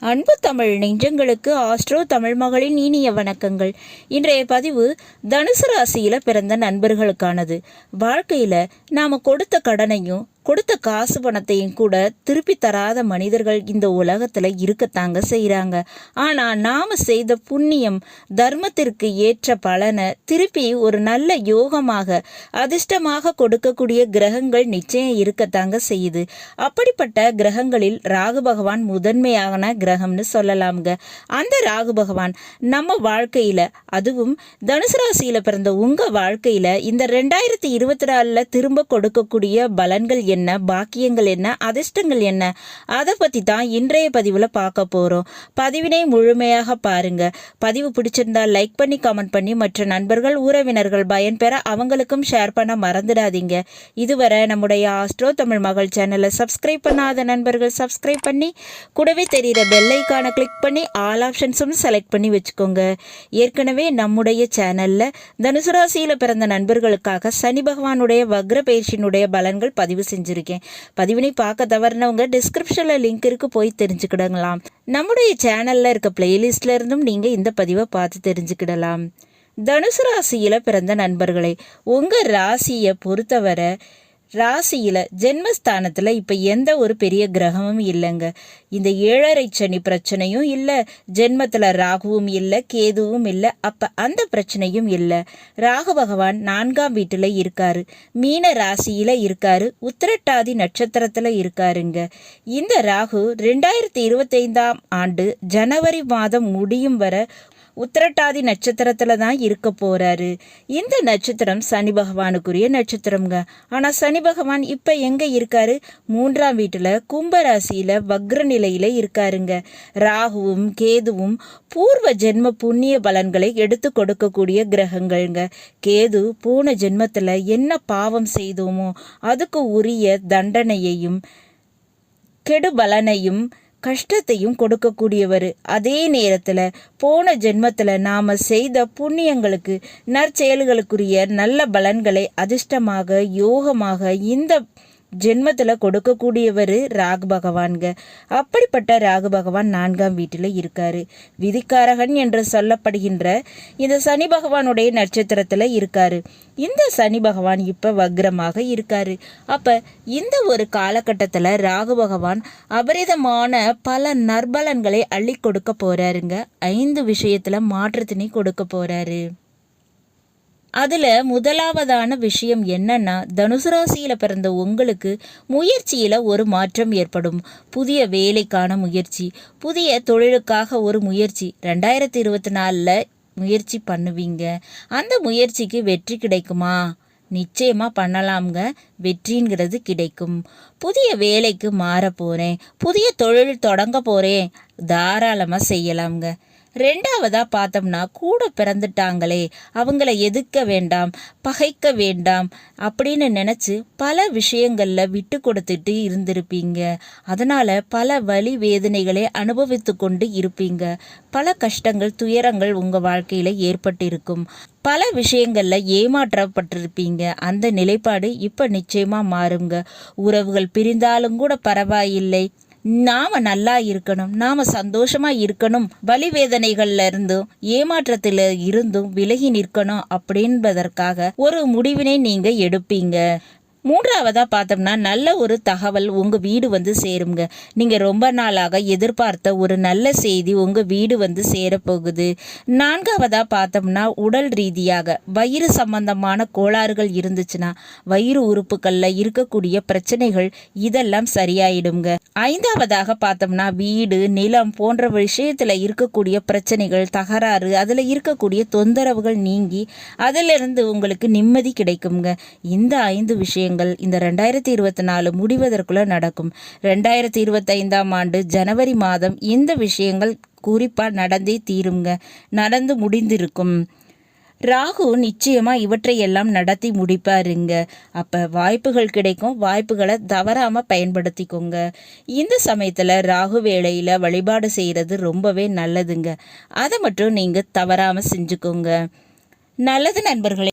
அன்பு தமிழ் நெஞ்சங்களுக்கு ஆஸ்ட்ரோ தமிழ் மகளின் இனிய வணக்கங்கள். இன்றைய பதிவு தனுசு ராசியில் பிறந்த நண்பர்களுக்கானது. வாழ்க்கையில் நாம் கொடுத்த கடனையும் கொடுத்த காசு பணத்தையும் கூட திருப்பி தராத மனிதர்கள் இந்த உலகத்தில் இருக்கத்தாங்க செய்கிறாங்க ஆனால் நாம் செய்த புண்ணியம் தர்மத்திற்கு ஏற்ற பலனை திருப்பி ஒரு நல்ல யோகமாக அதிர்ஷ்டமாக கொடுக்கக்கூடிய கிரகங்கள் நிச்சயம் இருக்கத்தாங்க செய்யுது. அப்படிப்பட்ட கிரகங்களில் ராகு பகவான் முதன்மையான கிரகம்னு சொல்லலாம்ங்க. அந்த ராகு பகவான் நம்ம வாழ்க்கையில் அதுவும் தனுசு ராசியில் பிறந்த உங்கள் வாழ்க்கையில் இந்த ரெண்டாயிரத்தி இருபத்தி நாலில் திரும்ப கொடுக்கக்கூடிய பலன்கள் என்ன பாக்கியங்கள் என்ன அதிர்ஷ்டங்கள் என்ன அதை பற்றி தான் இன்றைய பதிவில் பார்க்க போகிறோம் பதிவினை முழுமையாக பாருங்க. பதிவு பிடிச்சிருந்தா லைக் பண்ணி கமெண்ட் பண்ணி மற்ற நண்பர்கள் உறவினர்கள் பயன்பெற அவங்களுக்கும் ஷேர் பண்ண மறந்துடாதீங்க. இதுவரை நம்முடைய ஆஸ்ட்ரோ தமிழ் மகள் சேனலை சப்ஸ்கிரைப் பண்ணாத நண்பர்கள் சப்ஸ்கிரைப் பண்ணி கூடவே தெரிகிற பெல்லைக்கான கிளிக் பண்ணி ஆல் ஆப்ஷன்ஸும் செலக்ட் பண்ணி வச்சுக்கோங்க. ஏற்கனவே நம்முடைய சேனலில் தனுசு ராசியில் பிறந்த நண்பர்களுக்காக சனி பகவானுடைய வக்ர பயிற்சியினுடைய பலன்கள் பதிவு செஞ்சு செஞ்சுருக்கேன் பதிவினை பார்க்க தவறினவங்க டிஸ்கிரிப்ஷனில் லிங்க் இருக்குது போய் தெரிஞ்சுக்கிடங்களாம் நம்முடைய சேனலில் இருக்க பிளேலிஸ்ட்ல இருந்தும் நீங்கள் இந்த பதிவை பார்த்து தெரிஞ்சுக்கிடலாம். தனுசு ராசியில் பிறந்த நண்பர்களே உங்கள் ராசியை பொறுத்தவரை ராசியில் ஜென்மஸ்தானத்தில் இப்போ எந்த ஒரு பெரிய கிரகமும் இல்லைங்க. இந்த ஏழரை சனி பிரச்சனையும் இல்லை ஜென்மத்தில் ராகுவும் இல்லை கேதுவும் இல்லை அப்போ அந்த பிரச்சனையும் இல்லை. ராகு பகவான் நான்காம் வீட்டில் இருக்காரு. மீன ராசியில் இருக்காரு. உத்திரட்டாதி நட்சத்திரத்தில் இருக்காருங்க. இந்த ராகு ரெண்டாயிரத்தி இருபத்தைந்தாம் ஆண்டு ஜனவரி மாதம் முடியும் வரை உத்திரட்டாதி நட்சத்திரத்தில் தான் இருக்க போகிறாரு இந்த நட்சத்திரம் சனி பகவானுக்குரிய நட்சத்திரம்ங்க. ஆனால் சனி பகவான் இப்போ எங்கே இருக்காரு? மூன்றாம் வீட்டில் கும்பராசியில் வக்ர நிலையில் இருக்காருங்க. ராகுவும் கேதுவும் பூர்வ ஜென்ம புண்ணிய பலன்களை எடுத்து கொடுக்கக்கூடிய கிரகங்கள்ங்க. கேது பூன ஜென்மத்தில் என்ன பாவம் செய்தோமோ அதுக்கு உரிய தண்டனையையும் கெடுபலனையும் கஷ்டத்தையும் கொடுக்கக்கூடியவர். அதே நேரத்தில் போன ஜென்மத்தில் நாம் செய்த புண்ணியங்களுக்கு நற்செயல்களுக்குரிய நல்ல பலன்களை அதிர்ஷ்டமாக யோகமாக இந்த ஜென்மத்தில் கொடுக்கக்கூடியவர் ராகு பகவான்க. அப்படிப்பட்ட ராகு பகவான் நான்காம் வீட்டில் இருக்காரு. விதிக்காரகன் என்று சொல்லப்படுகின்ற இந்த சனி பகவானுடைய நட்சத்திரத்தில் இருக்காரு. இந்த சனி பகவான் இப்போ வக்ரமாக இருக்காரு. அப்போ இந்த ஒரு காலகட்டத்தில் ராகு பகவான் அபரிதமான பல நற்பலன்களை அள்ளி கொடுக்க போகிறாருங்க ஐந்து விஷயத்தில் மாற்றத்தினை கொடுக்க போகிறாரு அதில் முதலாவதான விஷயம் என்னன்னா தனுசு ராசியில் பிறந்த உங்களுக்கு முயற்சியில் ஒரு மாற்றம் ஏற்படும். புதிய வேலைக்கான முயற்சி புதிய தொழிலுக்காக ஒரு முயற்சி. ரெண்டாயிரத்தி இருபத்தி நாலில் முயற்சி பண்ணுவீங்க. அந்த முயற்சிக்கு வெற்றி கிடைக்குமா? நிச்சயமாக பண்ணலாம்ங்க. வெற்றிங்கிறது கிடைக்கும். புதிய வேலைக்கு மாற போகிறேன் புதிய தொழில் தொடங்க போகிறேன் தாராளமாக செய்யலாம்ங்க. ரெண்டாவதாக பார்த்தோம்னா கூட பிறந்துட்டாங்களே அவங்கள எதிர்க்க வேண்டாம் பகைக்க வேண்டாம் அப்படின்னு நினச்சி பல விஷயங்களில் விட்டு கொடுத்துட்டு இருந்திருப்பீங்க. அதனால் பல வழி வேதனைகளை அனுபவித்து கொண்டு இருப்பீங்க. பல கஷ்டங்கள் துயரங்கள் உங்கள் வாழ்க்கையில் ஏற்பட்டிருக்கும். பல விஷயங்களில் ஏமாற்றப்பட்டிருப்பீங்க. அந்த நிலைப்பாடு இப்போ நிச்சயமாக மாறுங்க. உறவுகள் பிரிந்தாலும் கூட பரவாயில்லை. நாம நல்லா இருக்கணும் நாம சந்தோஷமா இருக்கணும் வழிவேதனைகள்ல இருந்தும் ஏமாற்றத்துல இருந்தும் விலகி நிற்கணும் அப்படின்பதற்காக ஒரு முடிவினை நீங்க எடுப்பீங்க. மூன்றாவதாக பார்த்தோம்னா நல்ல ஒரு தகவல் உங்கள் வீடு வந்து சேருங்க நீங்கள் ரொம்ப நாளாக எதிர்பார்த்த ஒரு நல்ல செய்தி உங்கள் வீடு வந்து சேரப்போகுது. நான்காவதாக பார்த்தோம்னா உடல் ரீதியாக வயிறு சம்பந்தமான கோளாறுகள் இருந்துச்சுன்னா வயிறு உறுப்புகளில் இருக்கக்கூடிய பிரச்சனைகள் இதெல்லாம் சரியாயிடுங்க ஐந்தாவதாக பார்த்தோம்னா வீடு நிலம் போன்ற விஷயத்தில் இருக்கக்கூடிய பிரச்சனைகள் தகராறு அதில் இருக்கக்கூடிய தொந்தரவுகள் நீங்கி அதிலிருந்து உங்களுக்கு நிம்மதி கிடைக்குங்க இந்த ஐந்து விஷயங்கள் மாற்றங்கள் இந்த ரெண்டாயிரத்தி இருபத்தி நாலு முடிவதற்குள்ள நடக்கும். ரெண்டாயிரத்தி இருபத்தைந்தாம் ஆண்டு ஜனவரி மாதம் இந்த விஷயங்கள் குறிப்பாக நடந்தே தீருங்க நடந்து முடிந்திருக்கும். ராகு நிச்சயமா இவற்றையெல்லாம் நடத்தி முடிப்பாருங்க. அப்போ வாய்ப்புகள் கிடைக்கும். வாய்ப்புகளை தவறாமல் பயன்படுத்திக்கோங்க. இந்த சமயத்தில் ராகு வேளையில் வழிபாடு செய்கிறது ரொம்பவே நல்லதுங்க. அதை மட்டும் நீங்கள் தவறாம செஞ்சுக்கோங்க. நல்லது நண்பர்களே.